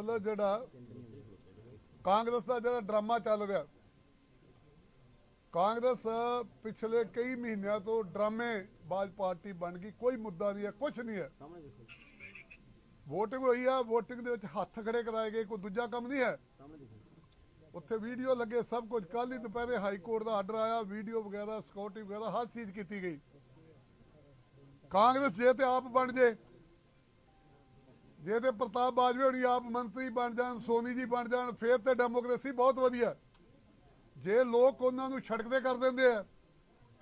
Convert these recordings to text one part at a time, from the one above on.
ਮਤਲਬ ਜਿਹੜਾ ਕਾਂਗਰਸ ਦਾ ਜਿਹੜਾ ਡਰਾਮਾ ਚੱਲ ਰਿਹਾ, ਕਾਂਗਰਸ ਪਿਛਲੇ ਕਈ ਮਹੀਨਿਆਂ ਤੋਂ ਡਰਾਮੇ ਪਾਰਟੀ ਬਣ ਗਈ, ਕੋਈ ਮੁੱਦਾ ਨਹੀਂ ਹੈ ਕੁਝ ਨਹੀਂ ਹੈ। ਸਾਹਮਣੇ ਹੋਈ ਆ VOTING ਦੇ ਵਿੱਚ ਹੱਥ ਖੜੇ ਕਰਾਏ ਗਏ, ਕੋਈ ਦੂਜਾ ਕੰਮ ਨਹੀਂ ਹੈ। ਉੱਥੇ ਵੀਡੀਓ ਲੱਗੇ ਸਭ ਕੁਝ ਕੱਲ ਹੀ ਦੁਪਹਿਰੇ ਹਾਈ ਕੋਰਟ ਦਾ ਆਰਡਰ ਆਇਆ, ਵੀਡੀਓ ਵਗੈਰਾ ਸਿਕਿਉਰਿਟੀ ਵਗੈਰਾ, ਹਰ ਚੀਜ਼ ਕੀਤੀ ਗਈ। ਕਾਂਗਰਸ ਜੇ ਤੇ ਆਪ ਬਣ ਜੇ ਜੇ ਤੇ ਪ੍ਰਤਾਪ ਬਾਜਵੇ ਹੋਣੀ ਆਪ ਮੰਤਰੀ ਬਣ ਜਾਣ, ਸੋਨੀ ਜੀ ਬਣ ਜਾਣ, ਫੇਰ ਤੇ ਡੈਮੋਕ੍ਰੇਸੀ ਬਹੁਤ ਵਧੀਆ ਜੇ ਲੋਕ ਉਹਨਾਂ ਨੂੰ ਛੜਕਦੇ ਕਰ ਦਿੰਦੇ ਆ,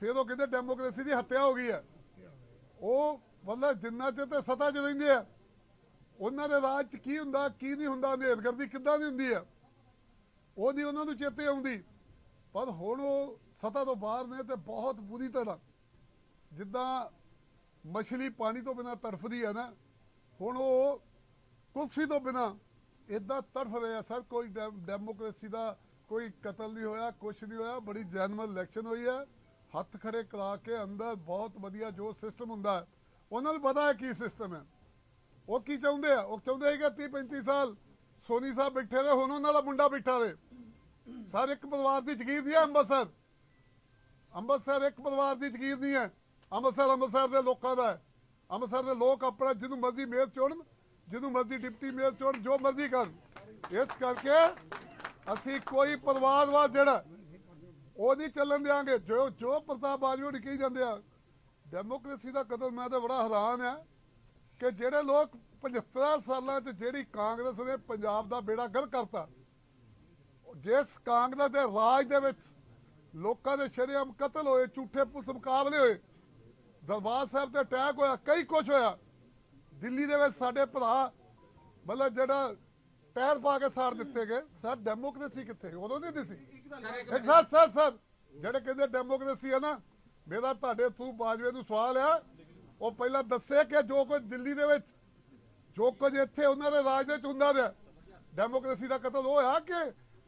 ਫਿਰ ਉਹ ਕਹਿੰਦੇ ਡੈਮੋਕ੍ਰੇਸੀ ਦੀ ਹੱਤਿਆ ਹੋ ਗਈ ਹੈ। ਉਹ ਮਤਲਬ ਜਿੰਨਾ ਚਿਰ ਤੇ ਸਤਾ 'ਚ ਰਹਿੰਦੇ ਆ, ਉਹਨਾਂ ਦੇ ਰਾਜ 'ਚ ਕੀ ਹੁੰਦਾ, ਕੀ ਨਹੀਂ ਹੁੰਦਾ ਹਨੇਰਗਰਦੀ ਕਿੱਦਾਂ ਦੀ ਹੁੰਦੀ ਆ? ਉਹ ਨਹੀਂ ਉਹਨਾਂ ਨੂੰ ਚੇਤੇ ਆਉਂਦੀ। ਪਰ ਹੁਣ ਉਹ ਸਤਾ ਤੋਂ ਬਾਹਰ ਨੇ ਤੇ ਬਹੁਤ ਬੁਰੀ ਤਰ੍ਹਾਂ, ਜਿੱਦਾਂ ਮਛਲੀ ਪਾਣੀ ਤੋਂ ਬਿਨਾ ਤੜਫਦੀ ਹੈ ਨਾ, ਹੁਣ ਉਹ ਕੁਲਫੀ ਤੋਂ ਬਿਨਾ ਇਦਾਂ ਤੜਫ ਰਿਹਾ ਸਰ, ਕੋਈ ਡੈਮੋਕ੍ਰੇਸੀ ਦਾ ਕੋਈ ਕਤਲ ਨਹੀਂ ਹੋਇਆ ਕੁਝ ਨਹੀਂ ਹੋਇਆ, ਬੜੀ ਜੈਨੂਅਲ ਇਲੈਕਸ਼ਨ ਹੋਈ ਹੈ। ਹੱਥ ਖੜੇ ਕਰਾ ਕੇ ਅੰਦਰ ਬਹੁਤ ਵਧੀਆ ਜੋ ਸਿਸਟਮ ਹੁੰਦਾ ਉਹਨਾਂ ਨੂੰ ਪਤਾ ਹੈ ਕੀ ਸਿਸਟਮ ਹੈ। ਉਹ ਕੀ ਚਾਹੁੰਦੇ ਆ? ਉਹ ਚਾਹੁੰਦੇ ਹੈਗੇ 30 35 ਸਾਲ ਸੋਨੀ ਸਾਹਿਬ ਬੈਠੇ ਰਹੇ, ਹੁਣ ਉਹਨਾਂ ਦਾ ਮੁੰਡਾ ਬੈਠਾ ਰਹੇ। ਸਰ, ਇੱਕ ਪਰਿਵਾਰ ਦੀ ਜ਼ਗੀਰ ਨਹੀਂ ਹੈ ਅੰਮ੍ਰਿਤਸਰ। ਅੰਮ੍ਰਿਤਸਰ ਇੱਕ ਪਰਿਵਾਰ ਦੀ ਜ਼ਗੀਰ ਨਹੀਂ ਹੈ। ਅੰਮ੍ਰਿਤਸਰ ਅੰਮ੍ਰਿਤਸਰ ਦੇ ਲੋਕਾਂ ਦਾ ਅੰਮ੍ਰਿਤਸਰ ਦੇ ਲੋਕ ਆਪਣਾ ਜਿਹਨੂੰ ਮਰਜ਼ੀ ਮੇਅਰ ਚੁਣਨ ਜਿਹਨੂੰ ਮਰਜ਼ੀ ਡਿਪਟੀ ਮੇਅਰ ਚੋਣ, ਜੋ ਮਰਜ਼ੀ ਕਰਨ। ਇਸ ਕਰਕੇ ਅਸੀਂ ਕੋਈ ਪਰਿਵਾਰਵਾਦ ਜਿਹੜਾ, ਉਹ ਨਹੀਂ ਚੱਲਣ ਦਿਆਂਗੇ। ਜੋ ਜੋ ਪ੍ਰਤਾਪ ਬਾਜਵਾ ਨੇ ਕਹੀ ਜਾਂਦੇ ਆ ਡੈਮੋਕ੍ਰੇਸੀ ਦਾ ਕਦਮ ਮੈਂ ਤਾਂ ਬੜਾ ਹੈਰਾਨ ਆ ਕਿ ਜਿਹੜੇ ਲੋਕ 75 ਸਾਲਾਂ 'ਚ ਜਿਹੜੀ ਕਾਂਗਰਸ ਨੇ ਪੰਜਾਬ ਦਾ ਬੇੜਾ ਗਰ ਕਰਤਾ, ਜਿਸ ਕਾਂਗਰਸ ਦੇ ਰਾਜ ਦੇ ਵਿੱਚ ਲੋਕਾਂ ਦੇ ਸ਼ਰੇਆਮ ਕਤਲ ਹੋਏ, ਝੂਠੇ ਪੁਲਿਸ ਮੁਕਾਬਲੇ ਹੋਏ, ਦਰਬਾਰ ਸਾਹਿਬ ਤੇ ਅਟੈਕ ਹੋਇਆ, ਕਈ ਕੁਝ ਹੋਇਆ ਦਿੱਲੀ ਦੇ ਵਿੱਚ ਸਾਡੇ ਭਰਾ, ਮਤਲਬ ਜਿਹੜਾ ਟਾਇਰ ਪਾ ਕੇ ਸਾੜ ਦਿੱਤੇ ਗਏ, ਸਰ ਡੈਮੋਕ੍ਰੇਸੀ ਕਿੱਥੇ? ਉਦੋਂ ਨਹੀਂ ਸੀ। ਸਰ ਸਰ ਸਰ, ਜਿਹੜੇ ਕਹਿੰਦੇ ਡੈਮੋਕ੍ਰੇਸੀ ਹੈ ਨਾ, ਮੇਰਾ ਤੁਹਾਡੇ ਥਰੂ ਬਾਜਵੇ ਨੂੰ ਸਵਾਲ ਆ। ਉਹ ਪਹਿਲਾਂ ਦੱਸੇ ਕਿ ਜੋ ਕੁਝ ਦਿੱਲੀ ਦੇ ਵਿੱਚ, ਜੋ ਕੁਝ ਇੱਥੇ ਉਹਨਾਂ ਦੇ ਰਾਜ ਦੇ ਵਿੱਚ ਹੁੰਦਾ ਰਿਹਾ ਡੈਮੋਕ੍ਰੇਸੀ ਦਾ ਕਤਲ ਉਹ ਆ ਕਿ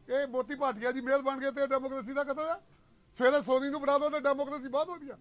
ਇਹ ਮੋਤੀ ਭਾਟੀਆ ਜੀ ਮੇਅਰ ਬਣ ਗਏ ਤੇ ਡੈਮੋਕ੍ਰੇਸੀ ਦਾ ਕਤਲ ਆ? ਸਵੇਰੇ ਸੋਨੀ ਨੂੰ ਬਣਾ ਦੋ ਤੇ ਡੈਮੋਕ੍ਰੇਸੀ ਬਾਅਦ ਹੋ ਗਈ ਆ।